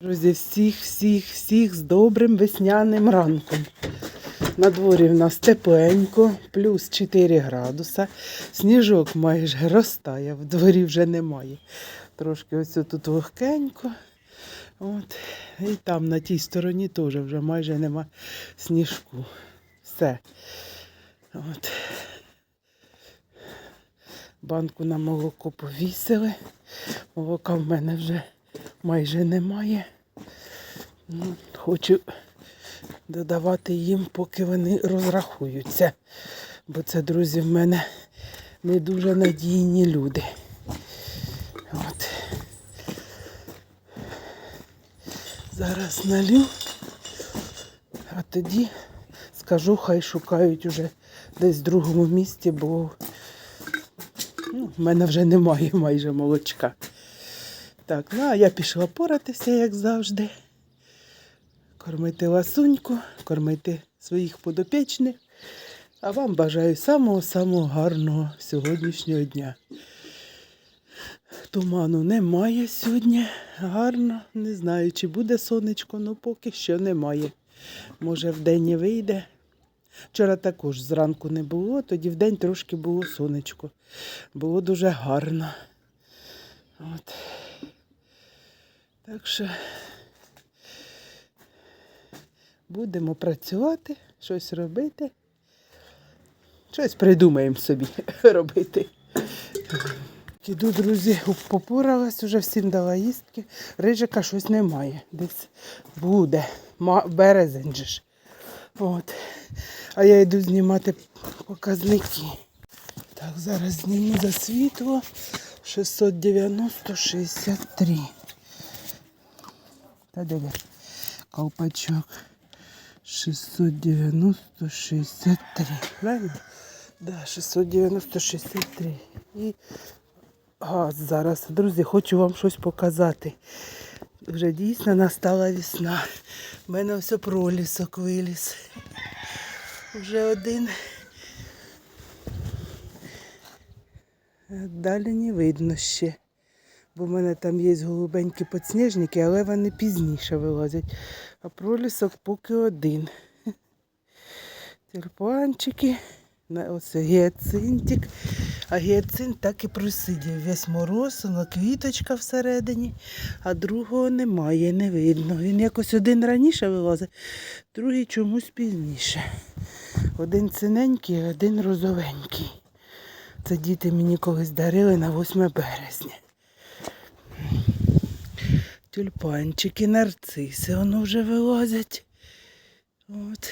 Друзі, всіх, всіх, всіх з добрим весняним ранком. На дворі в нас тепленько, плюс 4 градуса. Сніжок майже розтає, в дворі вже немає. Трошки ось тут вогкенько. От. І там на тій стороні теж вже майже нема сніжку. Все. От. Банку на молоко повісили. Молока в мене вже майже немає. Ну, хочу додавати їм, поки вони розрахуються. Бо це, друзі, в мене не дуже надійні люди. От. Зараз налю, а тоді скажу, хай шукають уже десь в другому місці, бо ну, в мене вже немає майже молочка. Так, ну а я пішла поратися, як завжди. Кормити ласуньку, кормити своїх подопічних. А вам бажаю самого-самого гарного сьогоднішнього дня. Туману немає сьогодні. Гарно. Не знаю, чи буде сонечко, але поки що немає. Може, вдень і вийде. Вчора також зранку не було, тоді вдень трошки було сонечко. Було дуже гарно. От. Так що будемо працювати, щось робити. Щось придумаємо собі робити. Іду, друзі, попоралась, уже всім дала їстки. Рижика щось немає. Десь буде. Березень же ж. От. А я йду знімати показники. Так, зараз зніму за світло 690-63. Та де? Колпачок 690-63. Правильно? Да, 690-63. І газ зараз. Друзі, хочу вам щось показати. Вже дійсно настала весна. У мене все пролісок виліз. Вже один. Далі не видно ще. Бо в мене там є голубенькі підсніжники, але вони пізніше вилазять. А пролісок поки один. Тюльпанчики. Ось гіацинтик. А гіацинт так і просидів. Весь мороз, воно квіточка всередині, а другого немає, не видно. Він якось один раніше вилазить, другий чомусь пізніше. Один синенький, один розовенький. Це діти мені колись дарили на 8 березня. Тюльпанчики, нарциси, воно вже вилазять. От.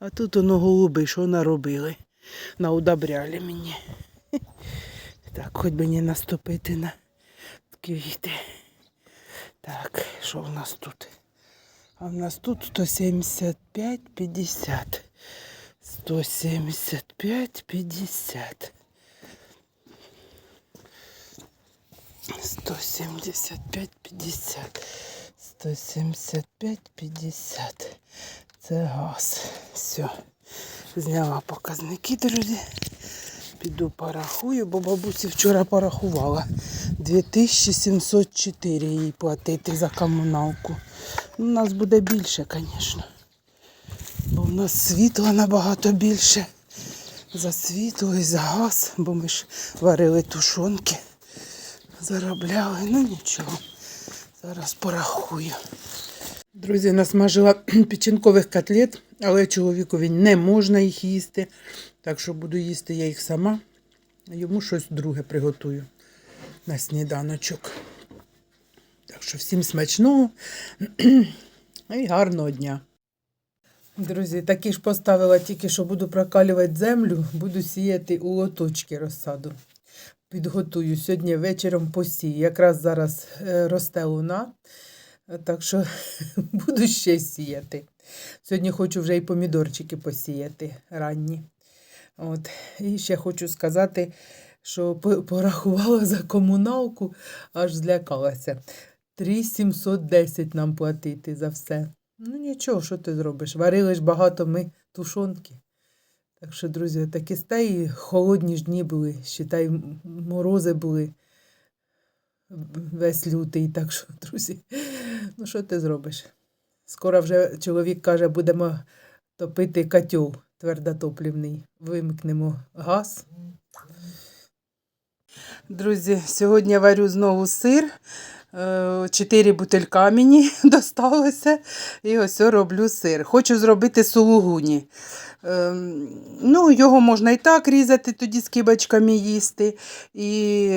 А тут воно голуби, що наробили. Наудобряли мені. Так, хоч би не наступити на квіти. Так, що в нас тут? А в нас тут 175, 50. 175, 50. 175, 50. Це газ. Все. Зняла показники, друзі. Піду порахую, бо бабусі вчора порахувала. 2704 їй платити за комуналку. Ну, У нас буде більше, звісно. Бо в нас світла набагато більше. За світло і за газ, бо ми ж варили тушонки, заробляли. Ну нічого. Зараз порахую. Друзі, насмажила печінкових котлет, але чоловікові не можна їх їсти. Так що буду їсти я їх сама. Йому щось друге приготую на сніданочок. Так що всім смачного і гарного дня. Друзі, такі ж поставила тільки, що буду прокалювати землю, буду сіяти у лоточки розсаду. Підготую сьогодні вечором посію. Якраз зараз е, росте луна, е, так що буду ще сіяти. Сьогодні хочу вже і помідорчики посіяти ранні. От. І ще хочу сказати, що порахувала за комуналку, аж злякалася. 3,710 нам платити за все. Ну нічого, що ти зробиш? Варили ж багато ми тушонки. Так що, друзі, такі стаї холодні ж дні були, считай, морози були весь лютий. Так що, друзі, Ну, що ти зробиш? Скоро вже чоловік каже, будемо топити котел твердотоплівний. Вимкнемо газ. Друзі, сьогодні варю знову сир. Е, Чотири бутилька мені досталося. І ось роблю сир. Хочу зробити сулугуні. Ем, Ну, його можна і так різати, тоді з кибочками їсти. І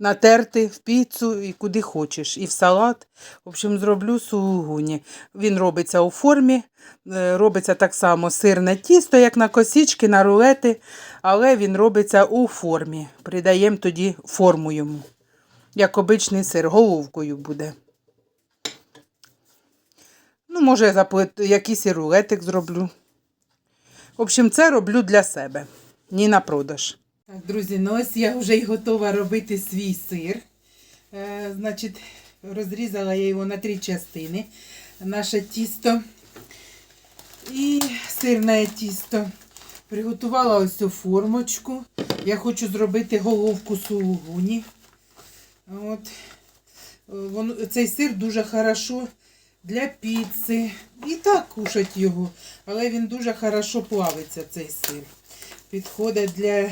натерти в піцу і куди хочеш. І в салат. В общем, зроблю сулугуні. Він робиться у формі. е, Робиться так само сирне тісто, як на косички, на рулети, але він робиться у формі. Придаємо тоді форму йому. Як обичний сир, головкою буде. Ну, може, я заплет... якийсь і рулетик зроблю. В общем, це роблю для себе, ні на продаж. Так, друзі, ну ось я вже й готова робити свій сир. Е, значить, розрізала я його на три частини. Наше тісто і сирне тісто. Приготувала ось цю формочку. Я хочу зробити головку сулугуні. От. Е, Воно, цей сир дуже хорошо для піци. І так кушать його. Але він дуже хорошо плавиться, цей сир. Підходить для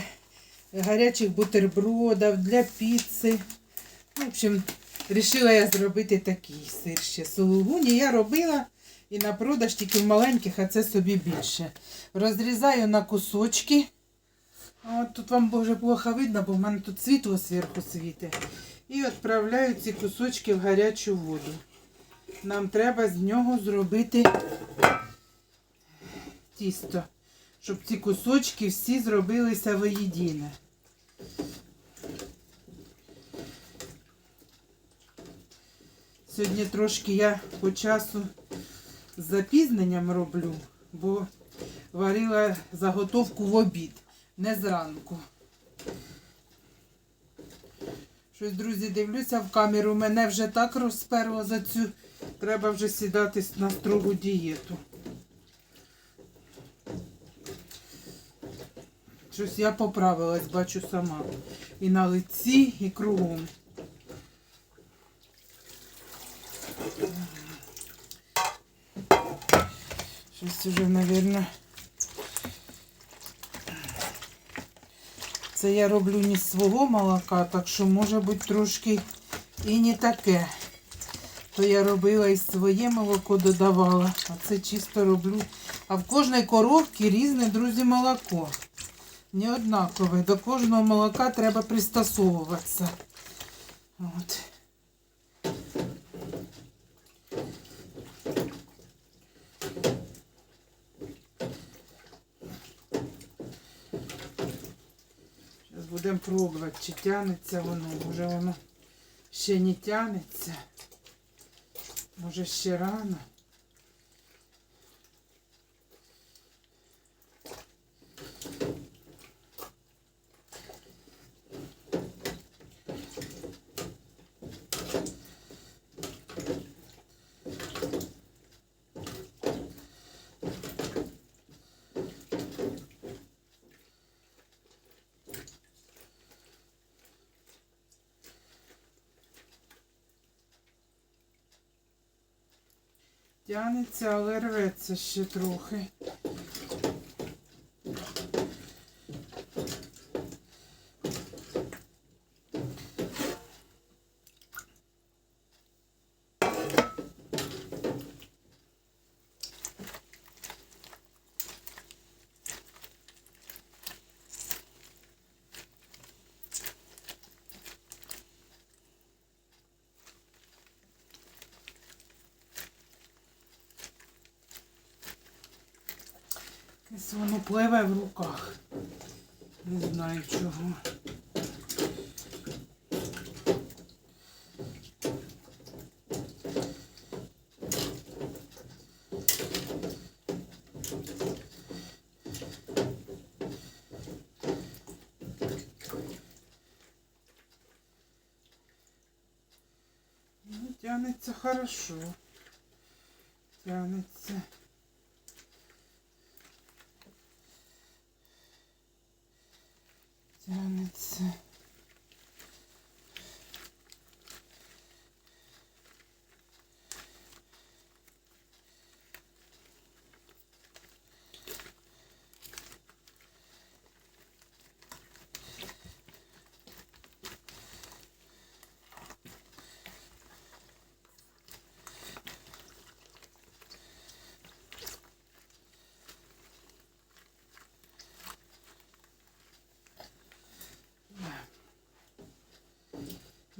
гарячих бутербродів, для піци. В общем, вирішила я зробити такий сир ще. Сулугуні я робила і на продаж тільки в маленьких, а це собі більше. Розрізаю на кусочки. От тут вам дуже плохо видно, бо в мене тут світло зверху світить. І відправляю ці кусочки в гарячу воду. Нам треба з нього зробити тісто, щоб ці кусочки всі зробилися воєдине. Сьогодні трошки я по часу з запізненням роблю, бо варила заготовку в обід, не зранку. Щось, друзі, дивлюся в камеру, мене вже так розперло за цю. Треба вже сідати на строгу дієту. Щось я поправилась, бачу сама. І на лиці, і кругом. Щось уже, мабуть. Це я роблю не з свого молока, так що може бути трошки і не таке. То я робила і своє молоко додавала, а це чисто роблю. А в кожній коровки різне, друзі, молоко. Не однакове. До кожного молока треба пристосовуватися. От. Зараз будемо пробувати, чи тягнеться воно. Може воно ще не тягнеться. Може ще рано. Тягнеться, але рветься ще трохи. Якесь воно пливе в руках. Не знаю чого. Ну, тянется хорошо. Тянется.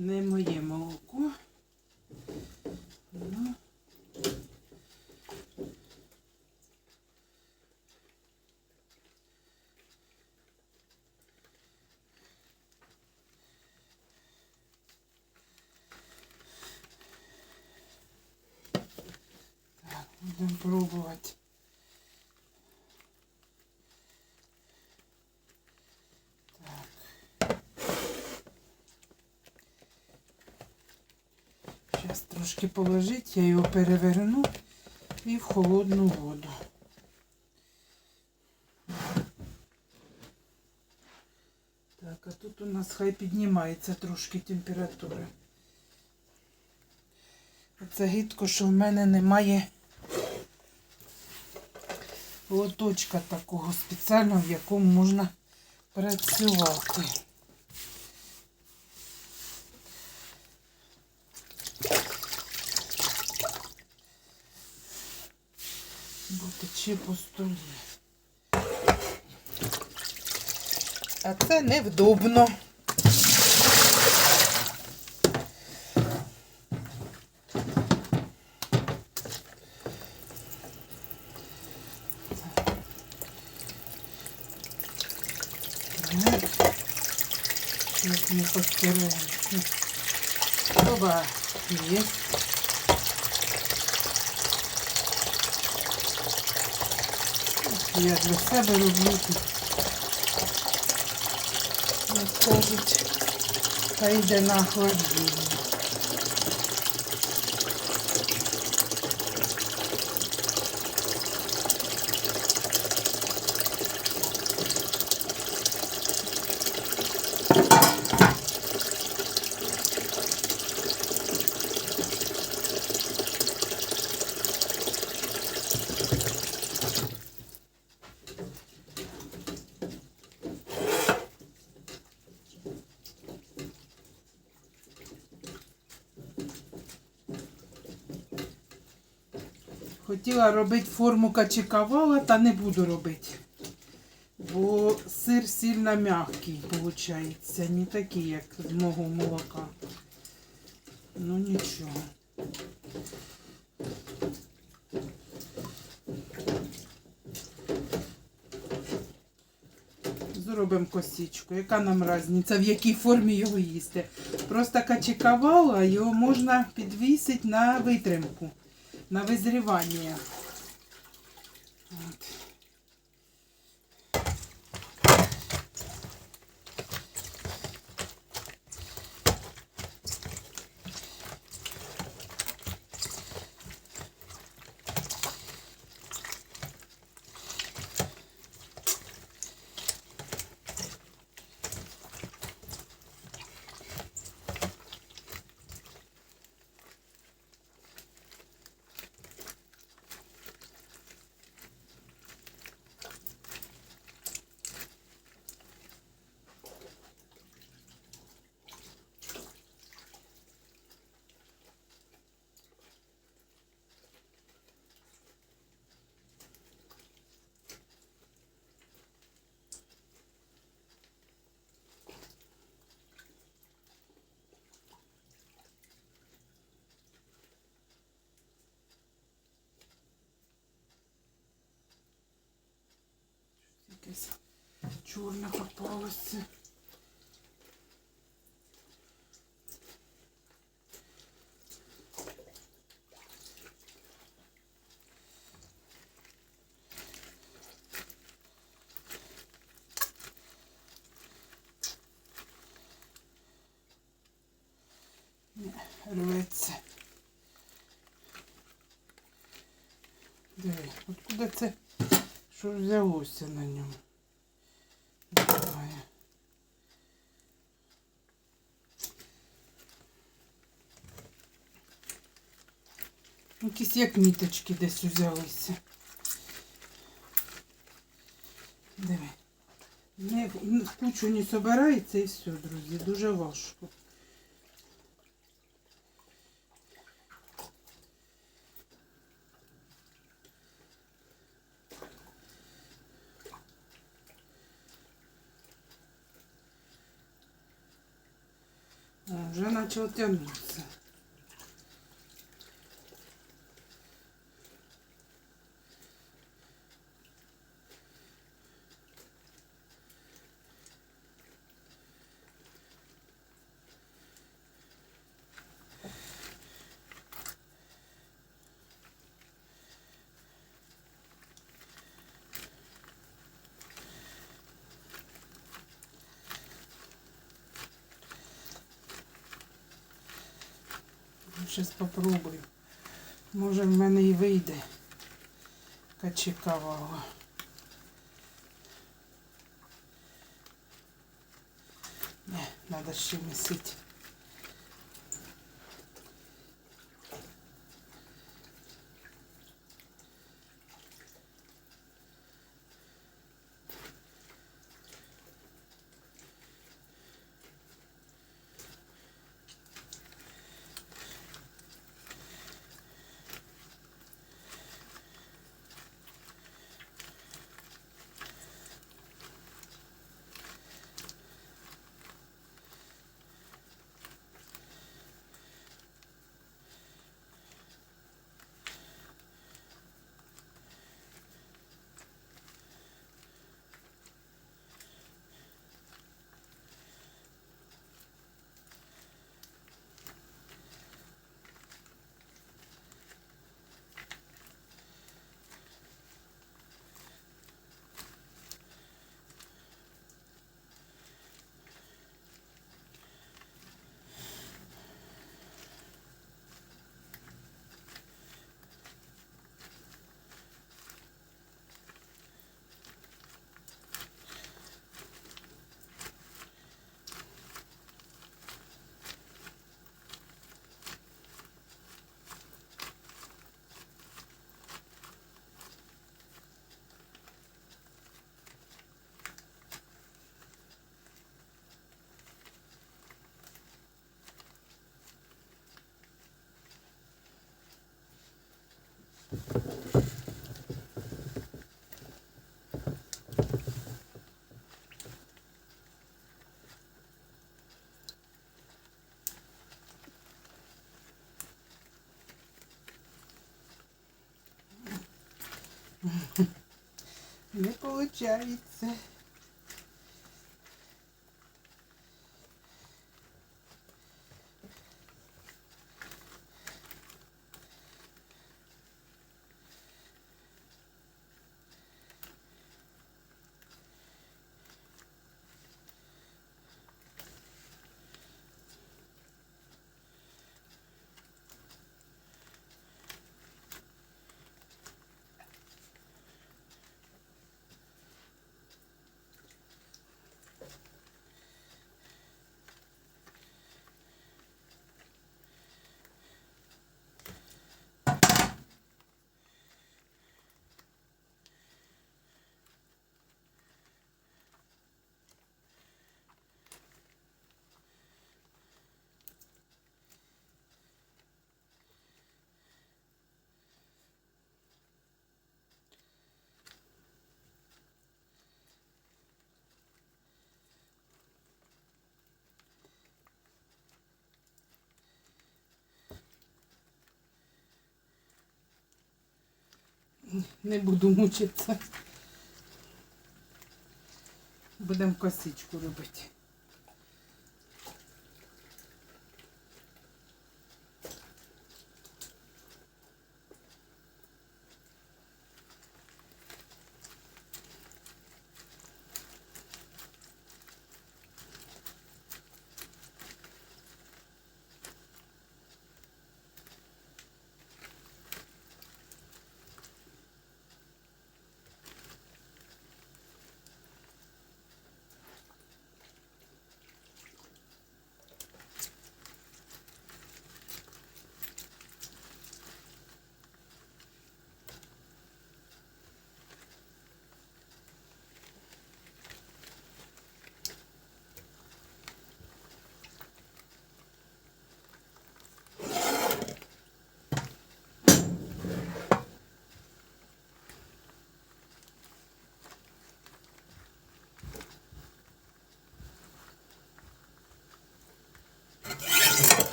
Не моє молоко. Ну. Так, будемо пробувати. Зараз трошки положить, я його переверну і в холодну воду. Так, а тут у нас хай піднімається трошки температура. Оце гидко, що в мене немає лоточка такого спеціального, в якому можна працювати. По столі. А це невдобно. Сейчас мы постираем. Оба. Я для себе роблю тут. Кажуть, та йде на охлаждення. Хотіла робити форму качекавала, та не буду робити. Бо сир сильно м'який, виходить. Не такий, як з мого молока. Ну нічого. Зробимо косичку. Яка нам різниця, в якій формі його їсти? Просто качекавала, його можна підвісити на витримку на визрівання. Якесь чорне попалося. Ні, Рветься. Диви, откуда це? Ж на ньому? Давай. Якісь як ніточки десь узялися. Диви. Не, в кучу не собирається і все, друзі. Дуже важко. Вже почав тягнутися. Зараз попробую. Може в мене і вийде качекавого. Не, треба ще місити. Не получается. Не буду мучитися. Будемо косичку робити.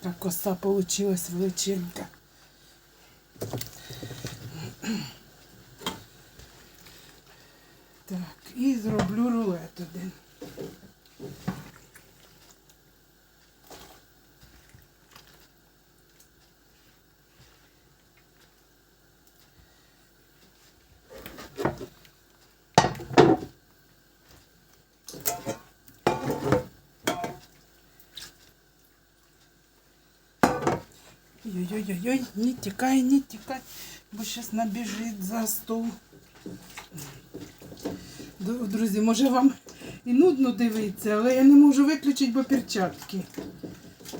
Така коса получилась величинка. Так, і зроблю рулет один. Ой-ой-ой, не тікай, не тікай, бо зараз набіжить за стол. Друзі, може вам і нудно дивитися, але я не можу виключити, бо перчатки.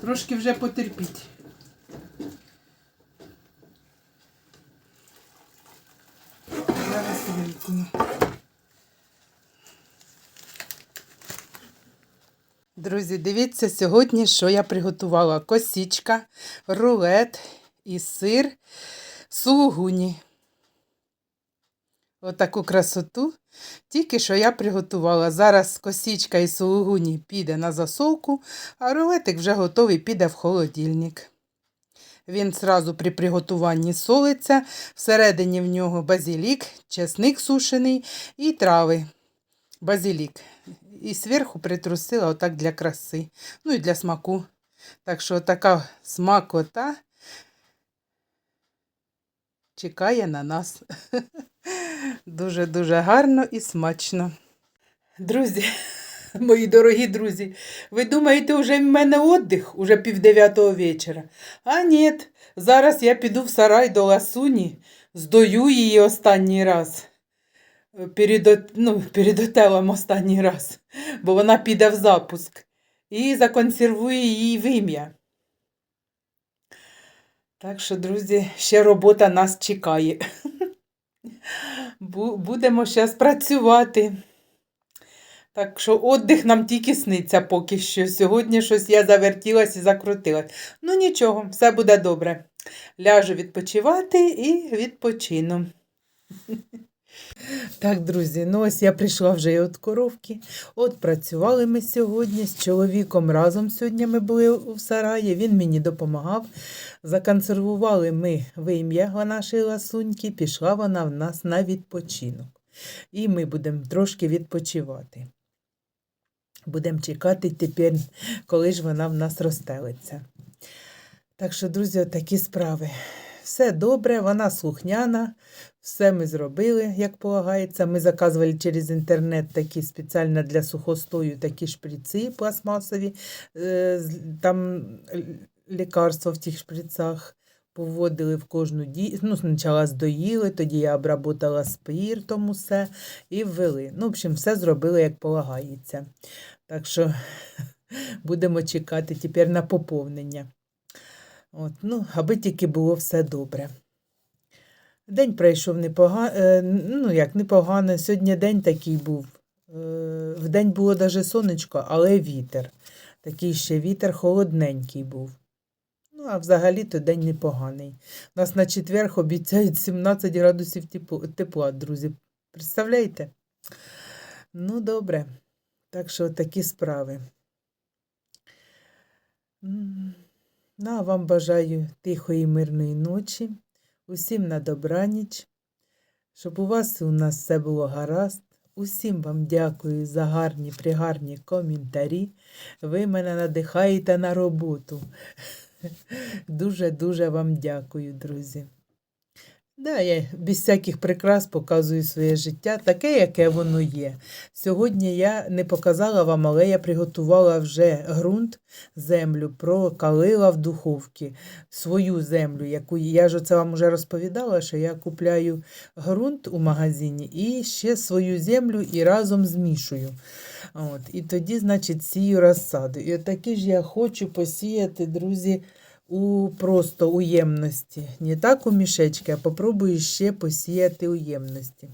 Трошки вже потерпіть. Зараз вимкну. Друзі, дивіться сьогодні, що я приготувала. Косічка, рулет і сир сулугуні. Отаку красоту. Тільки що я приготувала. Зараз косічка і сулугуні піде на засолку, а рулетик вже готовий, піде в холодильник. Він зразу при приготуванні солиться, всередині в нього базилік, чесник сушений і трави. Базилік. І зверху притрусила отак для краси. Ну і для смаку. Так що така смакота чекає на нас. Дуже-дуже гарно і смачно. Друзі, мої дорогі друзі, ви думаєте, вже в мене отдих, уже пів дев'ятого вечора? А ні, зараз я піду в сарай до ласуні, здою її останній раз. Перед, ну, перед отелем останній раз, бо вона піде в запуск. І законсервую її в ім'я. Так що, друзі, ще робота нас чекає. Будемо зараз працювати. Так що віддих нам тільки сниться поки що. Сьогодні щось я завертілась і закрутилась. Ну нічого, все буде добре. Ляжу відпочивати і відпочину. Так, друзі, ну ось я прийшла вже і від коровки. От працювали ми сьогодні з чоловіком разом. Сьогодні ми були у сараї. Він мені допомагав. Законсервували ми вим'я нашої ласуньки, пішла вона в нас на відпочинок. І ми будемо трошки відпочивати. Будемо чекати тепер, коли ж вона в нас розстелиться. Так що, друзі, такі справи. Все добре, вона слухняна, все ми зробили, як полагається. Ми заказували через інтернет такі спеціально для сухостою такі шприци пластмасові. Е, Там л- лікарства в тих шприцах поводили в кожну ді... Ну, спочатку здоїли, тоді я обработала спиртом усе і ввели. Ну, в общем, все зробили, як полагається. Так що будемо чекати тепер на поповнення. От, ну, аби тільки було все добре. День пройшов непогано, ну як непогано. Сьогодні день такий був. Е, Вдень було навіть сонечко, але вітер. Такий ще вітер холодненький був. Ну, а взагалі-то день непоганий. Нас на четвер обіцяють 17 градусів тепла, друзі. Представляєте? Ну, добре. Так що такі справи. Ну, а вам бажаю тихої, мирної ночі, усім на добраніч, щоб у вас і у нас все було гаразд. Усім вам дякую за гарні, пригарні коментарі. Ви мене надихаєте на роботу. Дуже-дуже вам дякую, друзі. Да, я без всяких прикрас показую своє життя, таке, яке воно є. Сьогодні я не показала вам, але я приготувала вже ґрунт, землю, прокалила в духовці свою землю, яку я ж оце вам вже розповідала, що я купляю ґрунт у магазині і ще свою землю і разом змішую. От, і тоді, значить, сію розсаду. І отакі ж я хочу посіяти, друзі, у просто у ємності. Не так у мішечки, а попробую ще посіяти у ємності.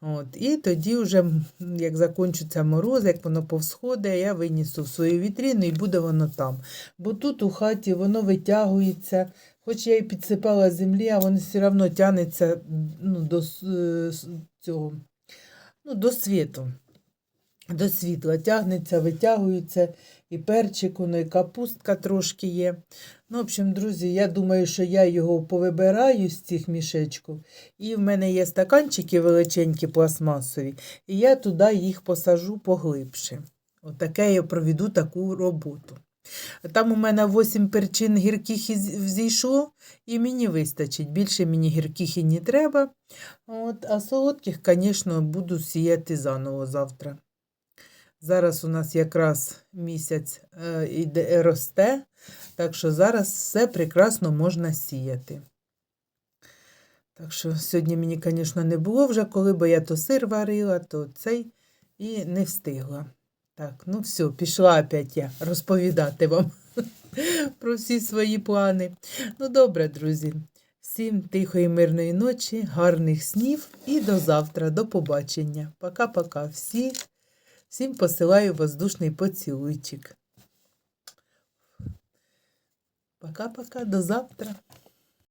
От, і тоді вже, як закінчиться мороз, як воно повсходить, я винесу в свою вітрину і буде воно там. Бо тут у хаті воно витягується, хоч я і підсипала землі, а воно все одно тягнеться ну, до е, цього, ну, до світу. до світла. Тягнеться, витягується, і перчик, воно, і капустка трошки є. Ну, в общем, друзі, я думаю, що я його повибираю з цих мішечків. І в мене є стаканчики величенькі пластмасові, і я туди їх посажу поглибше. Отаке я проведу таку роботу. Там у мене 8 перчин гірких взійшло, і мені вистачить. Більше мені гірких і не треба. От, а солодких, звісно, буду сіяти заново завтра. Зараз у нас якраз місяць е, іде, росте, так що зараз все прекрасно можна сіяти. Так що сьогодні мені, звісно, не було вже коли, бо я то сир варила, то цей і не встигла. Так, ну все, пішла опять я розповідати вам про всі свої плани. Ну, добре, друзі. Всім тихої мирної ночі, гарних снів і до завтра. До побачення. Пока-пока. Всі, всім посилаю воздушний поцілуйчик. Пока-пока, до завтра.